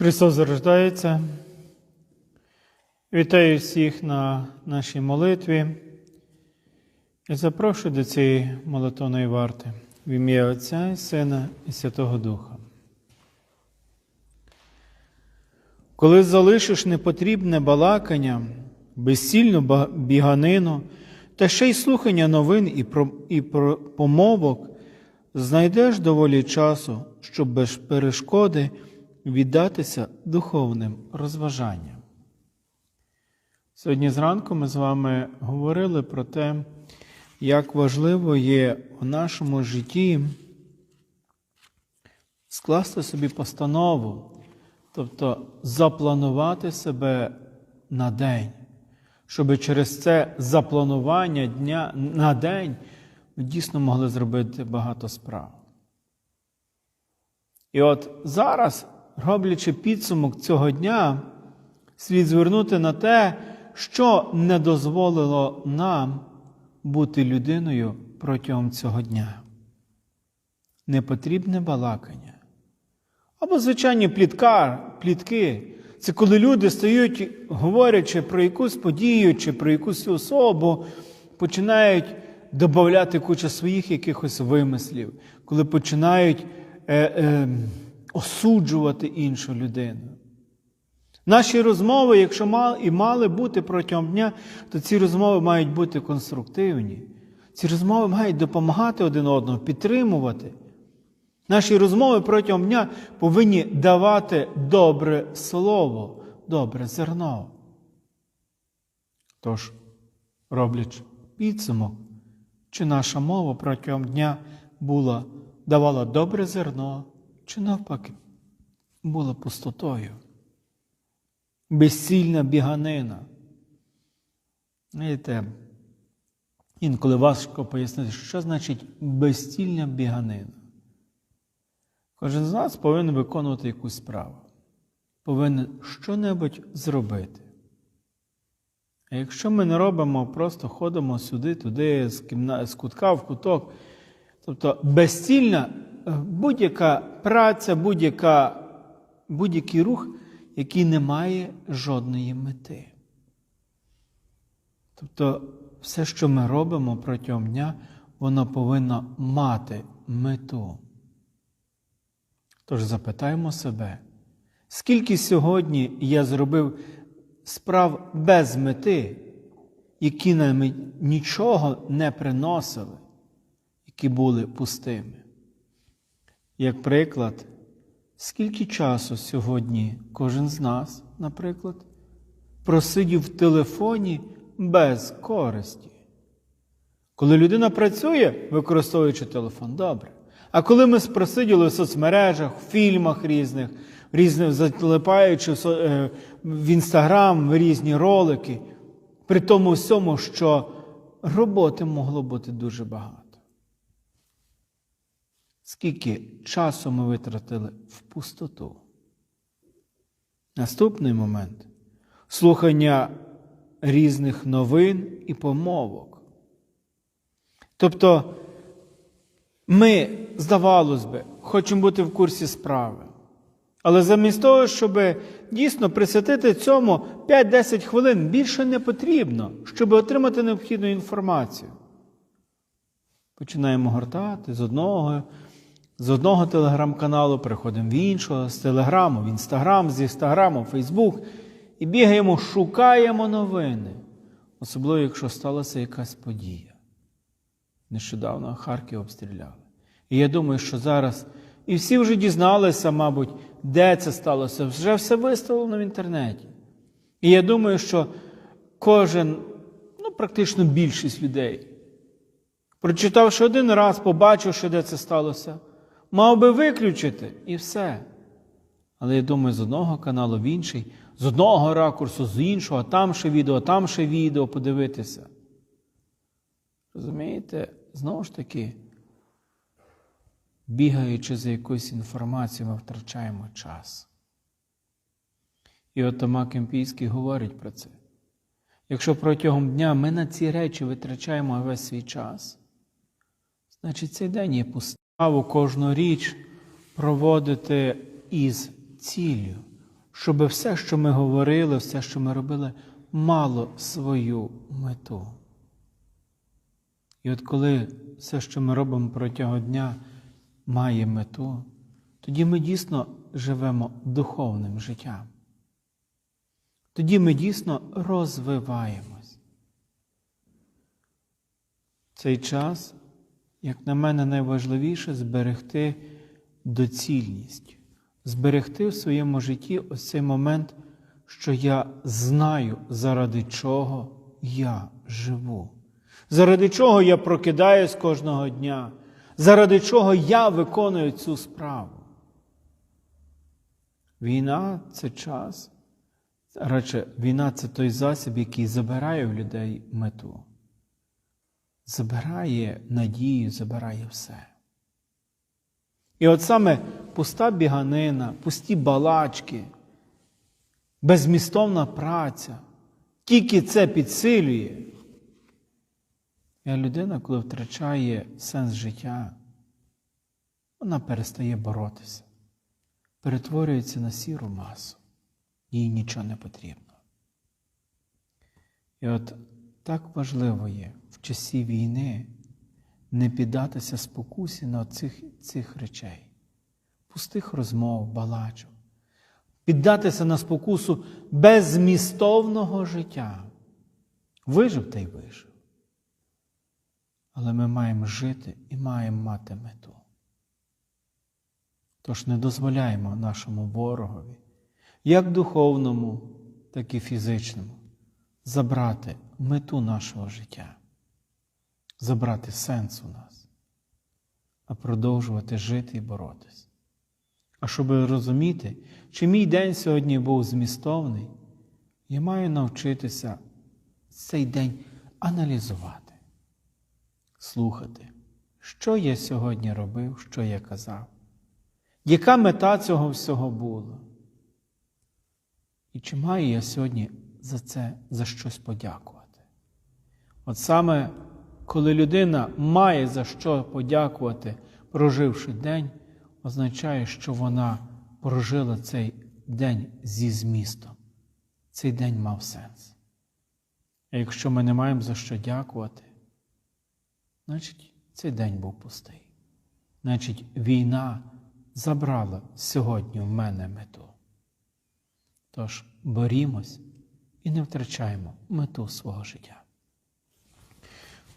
Христос зарождається. Вітаю всіх на нашій молитві і запрошую до цієї молитовної варти в ім'я Отця і Сина і Святого Духа. Коли залишиш непотрібне балакання, безцільну ба- біганину та ще й слухання новин і, про, і про помовок, знайдеш доволі часу, щоб без перешкоди віддатися духовним розважанням. Сьогодні зранку ми з вами говорили про те, як важливо є у нашому житті скласти собі постанову, тобто запланувати себе на день, щоб через це запланування дня на день ми дійсно могли зробити багато справ. І от зараз, роблячи підсумок цього дня, слід звернути на те, що не дозволило нам бути людиною протягом цього дня. Непотрібне балакання. Або звичайні пліткар, плітки. Це коли люди стають, говорячи про якусь подію чи про якусь особу, починають додати кучу своїх якихось вимислів, коли починають е, е, осуджувати іншу людину. Наші розмови, якщо і мали бути протягом дня, то ці розмови мають бути конструктивні. Ці розмови мають допомагати один одному, підтримувати. Наші розмови протягом дня повинні давати добре слово, добре зерно. Тож, роблячи підсумок, чи наша мова протягом дня була, давала добре зерно, чи навпаки, була пустотою безцільна біганина. Знаєте, інколи важко пояснити, що значить безцільна біганина. Кожен з нас повинен виконувати якусь справу, повинен щонебудь зробити. А якщо ми не робимо, просто ходимо сюди, туди, з, кутка в куток, тобто безцільна будь-яка праця, будь-яка, будь-який рух який не має жодної мети. Тобто, все, що ми робимо протягом дня, воно повинно мати мету. Тож запитаємо себе, скільки сьогодні я зробив справ без мети, які нам нічого не приносили, які були пустими. Як приклад, Скільки часу сьогодні кожен з нас, наприклад, просидів в телефоні без користі? Коли людина працює, використовуючи телефон, добре. А коли ми просиділи в соцмережах, в фільмах різних, різних залипаючи в інстаграм, в різні ролики, при тому всьому, що роботи могло бути дуже багато. Скільки часу ми витратили в пустоту? Наступний момент слухання різних новин і помовок. Тобто ми, здавалось би, хочемо бути в курсі справи. Але замість того, щоб дійсно присвятити цьому 5-10 хвилин, більше не потрібно, щоб отримати необхідну інформацію. Починаємо гортати з одного з одного телеграм-каналу переходимо в іншого, з телеграму, в інстаграм, з інстаграму, Фейсбук і бігаємо, шукаємо новини. Особливо, якщо сталася якась подія. Нещодавно Харків обстріляли. І я думаю, що зараз і всі вже дізналися, мабуть, де це сталося. Вже все виставлено в інтернеті. І я думаю, що кожен, ну, практично більшість людей, прочитавши один раз, побачивши, де це сталося мав би виключити і все. Але я думаю, з одного каналу в інший, з одного ракурсу, з іншого, там ще відео, там ще відео подивитися. Розумієте, знову ж таки, бігаючи за якоюсь інформацією, ми втрачаємо час. І от Тома Кемпійський говорить про це. Якщо протягом дня ми на ці речі витрачаємо весь свій час, значить цей день є пустий. Кожну річ проводити із ціллю, щоб все, що ми говорили, все, що ми робили, мало свою мету. І от коли все, що ми робимо протягом дня, має мету, тоді ми дійсно живемо духовним життям. Тоді ми дійсно розвиваємось. Цей час, як на мене, найважливіше зберегти доцільність, зберегти в своєму житті ось цей момент, що я знаю, заради чого я живу, заради чого я прокидаюсь кожного дня, заради чого я виконую цю справу. Війна це час, радше, війна це той засіб, який забирає в людей мету, забирає надію, забирає все. І от саме пуста біганина, пусті балачки, безмістовна праця, тільки це підсилює. І людина, коли втрачає сенс життя, вона перестає боротися, перетворюється на сіру масу, їй нічого не потрібно. І от так важливо є в часі війни не піддатися спокусі на цих, цих речей, пустих розмов, балачок, піддатися на спокусу беззмістовного життя. Вижив та й вижив. Але ми маємо жити і маємо мати мету. Тож не дозволяємо нашому ворогові, як духовному, так і фізичному, забрати мету нашого життя забрати сенс у нас, а продовжувати жити і боротись. А щоб розуміти, чи мій день сьогодні був змістовний, я маю навчитися цей день аналізувати, слухати, що я сьогодні робив, що я казав, яка мета цього всього була. І чи маю я сьогодні за це за щось подякувати? От саме коли людина має за що подякувати, проживши день, означає, що вона прожила цей день зі змістом. Цей день мав сенс. А якщо ми не маємо за що дякувати, значить цей день був пустий. Значить, війна забрала сьогодні в мене мету. Тож борімось і не втрачаємо мету свого життя.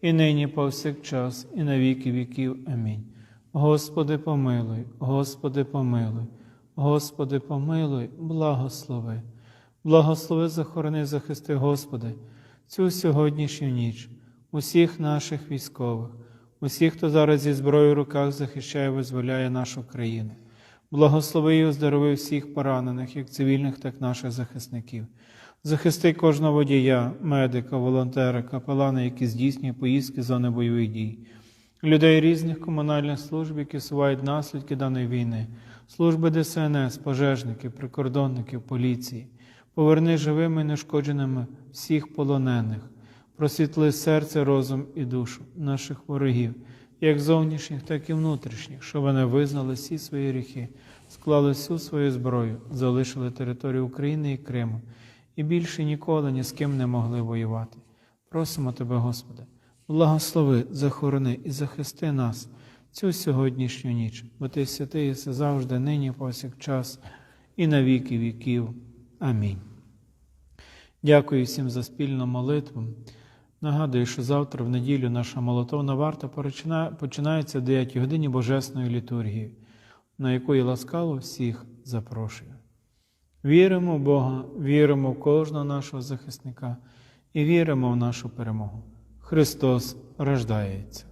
і нині повсякчас, і на віки віків. Амінь. Господи, помилуй, Господи, помилуй, Господи, помилуй, благослови, благослови, захорони, захисти, Господи, цю сьогоднішню ніч, усіх наших військових, усіх, хто зараз зі зброєю в руках захищає, визволяє нашу країну. Благослови і оздорови всіх поранених, як цивільних, так і наших захисників. Захисти кожного водія, медика, волонтера, капелана, які здійснює поїздки зони бойових дій, людей різних комунальних служб, які сувають наслідки даної війни, служби ДСНС, пожежників, прикордонників, поліції. Поверни живими і нешкодженими всіх полонених. просвітли серце, розум і душу наших ворогів, як зовнішніх, так і внутрішніх, щоб вони визнали всі свої гріхи, склали всю свою зброю, залишили територію України і Криму і більше ніколи ні з ким не могли воювати. Просимо Тебе, Господи, благослови, захорони і захисти нас цю сьогоднішню ніч, бо Ти святий єси завжди, нині, повсякчас і на віки віків. Амінь. Дякую всім за спільну молитву. Нагадую, що завтра, в неділю, наша молитовна варта починається в 9 годині Божесної літургії, на яку я ласкаво всіх запрошую. Віримо в Бога, віримо в кожного нашого захисника і віримо в нашу перемогу. Христос рождається.